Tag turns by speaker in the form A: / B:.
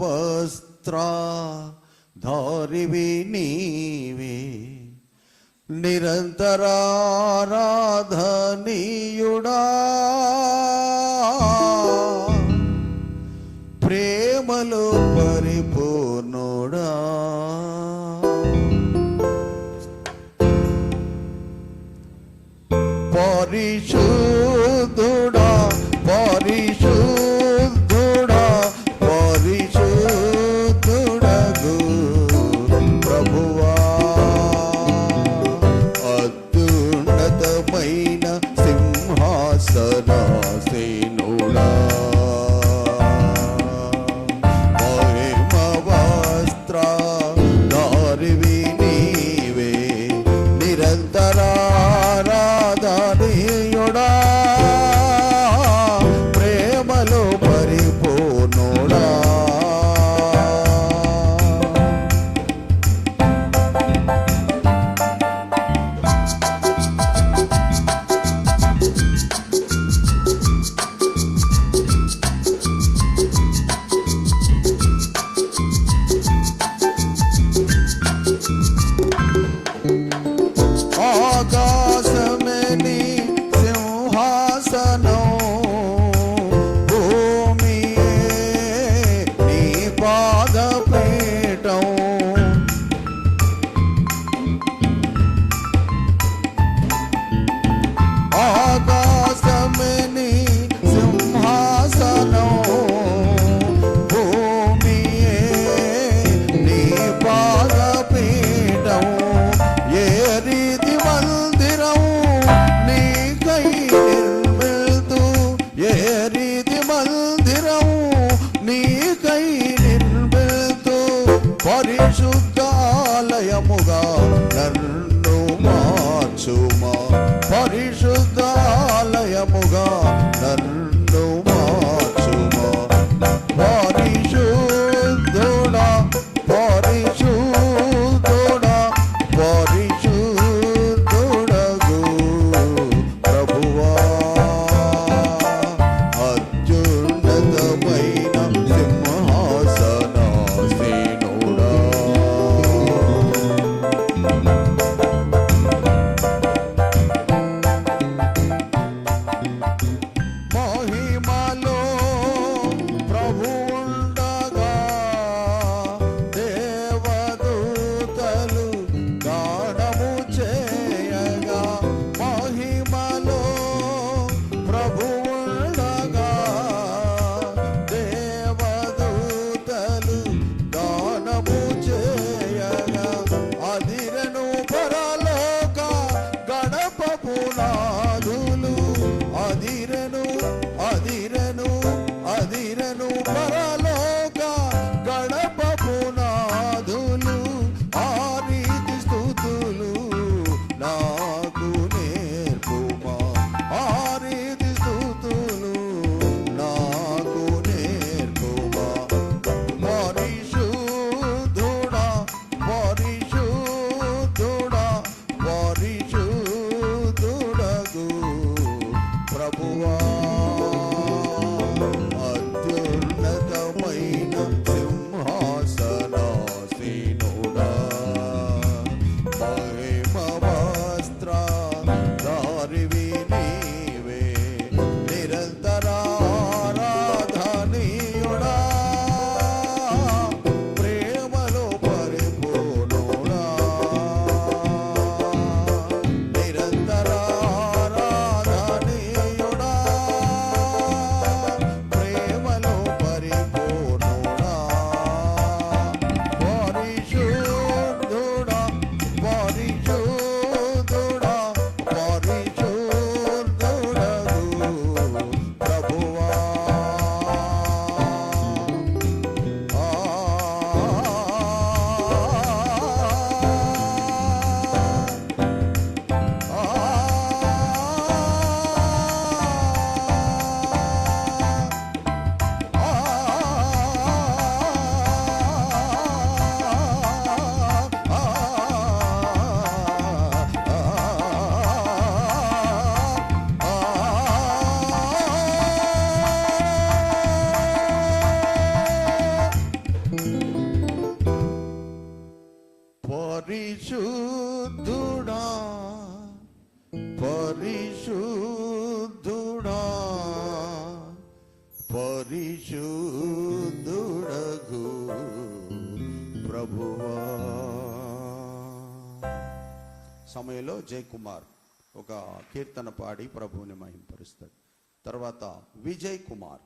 A: వస్త్ర ధారివి నీవే నిరంతరారాధనీయుడా. ప్రేమలు పరిపూర్ణుడా. పరిశుద్ధ ra ra é o పరిశుద్ధుడా పరిశుద్ధుడా పరిశుద్ధుడగు ప్రభువా. సమయంలో జయకుమార్ ఒక కీర్తన పాడి ప్రభువుని మహింపరుస్తాడు. తర్వాత విజయ్ కుమార్